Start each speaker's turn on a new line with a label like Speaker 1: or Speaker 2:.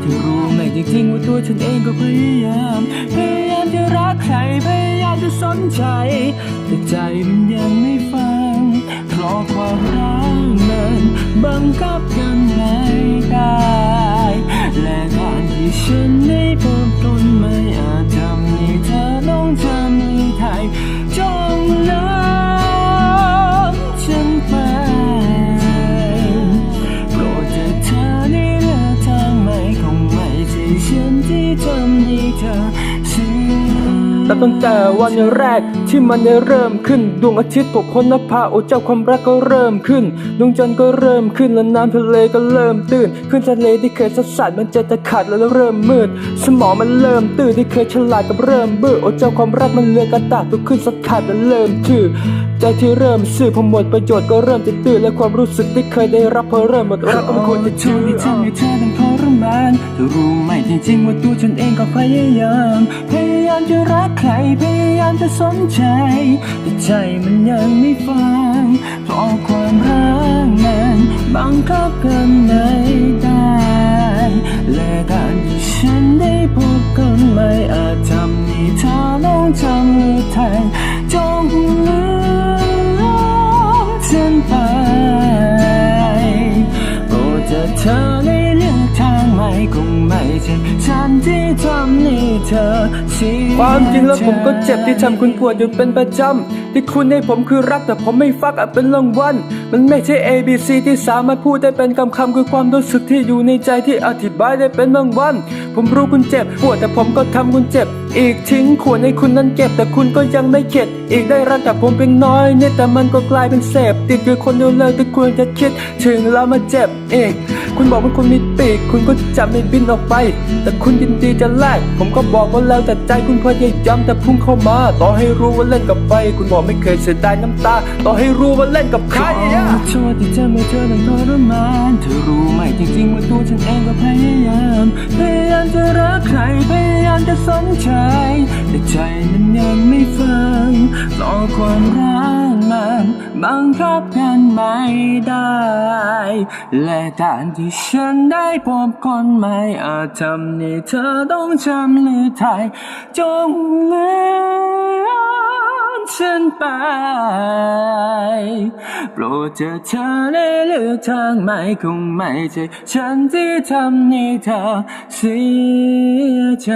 Speaker 1: เธอรู้ไหมจริงๆว่าตัวฉันเองก็พยายาม พยายามจะรักใครพยายามจะสนใจ แต่ใจมันยังไม่ฟัง เพราะความรักมันบังคับกันแล้
Speaker 2: แต่ตั้งแต่วันแรกที่มันได้เริ่มขึ้น ดวงอาทิตย์ปกพ้นนภาโอเจ้าความรักก็เริ่มขึ้น ดวงจันทร์ก็เริ่มขึ้นและน้ำทะเลก็เริ่มตื้นขึ้นทะเลที่เคยสัดสัดมันจะจะขาดแล้วเริ่มมืด สมองมันเริ่มตื้นที่เคยฉลาดกับเริ่มบื้อโอเจ้าความรักมันเลือกกระตากตัวขึ้นสัดขาดและเริ่มถือใจที่เริ่มซื่อพอหมดประโยชน์ก็เริ่มจะตื้นและความรู้สึกที่เคยได้รับพอเริ่มหมดรักก็ไม่ควรจะ
Speaker 1: ช่
Speaker 2: เชื่
Speaker 1: วย
Speaker 2: อ
Speaker 1: เธอต้องทรมานเธอรู้ไหมจริงๆว่าตัวฉันเองก็พยายาม พยายามจะรักใคร พยายามจะสนใจ แต่ใจมันยังไม่ฟังเพราะความรักนั้นบังคับกันไม่ได้ และการที่ฉันได้พบกันไม่อาจ งไม่ใช่ฉันที่ทำให้เธอเสีย
Speaker 2: ความจริงแล้วผมก็เจ็บที่ทำคุณปวดอยู่เป็นประจำที่คุณให้ผมคือรักแต่ผมไม่ฟักอะเป็นรางวัลมันไม่ใช่ A B C ที่สามารถพูดได้เป็นคำคำคือความรู้สึกที่อยู่ในใจที่อธิบายได้เป็นบางวัน ผมรู้คุณเจ็บปวดแต่ผมก็ทำคุณเจ็บ อีกทิ้งควรให้คุณนั้นเก็บแต่คุณก็ยังไม่เข็ดอีกได้รักกับผมเพียงน้อยเนิดแต่มันก็กลายเป็นเสพติดคือคนเดียวเลยที่ควรจะคิด ถึงแล้วมาเจ็บเอง คุณบอกว่าคุณมีปีก คุณก็จะไม่บินออกไป แต่คุณยินดีจะแลกผมก็บอกว่าแล้วแต่ใจคุณพยายามแต่พุ่งเข้ามา ต่อให้รู้ว่าเล่นกับไฟ คุณบอกไม่เคยเสียดายน้ำตา ต่อให้รู้ว่าเล่นกับใคร
Speaker 1: ขอโทษที่ทำให้เธอต้องทรมานเธอรู้ไหมจริงๆว่าตัวฉันเองก็พยายามพยายามจะรักใครพยายามจะสนใจแต่ใจมันยังไม่ฟังราะความรัก บังคับกันไม่ได้ และการที่ฉันได้พบคนใหม่อาจทำให้เธอต้องจำหรือไทยจงเลือนฉันไป โปรดเธอเธอได้เลือกทางใหม่คงไม่ใช่ฉันที่ทำให้เธอเสียใจ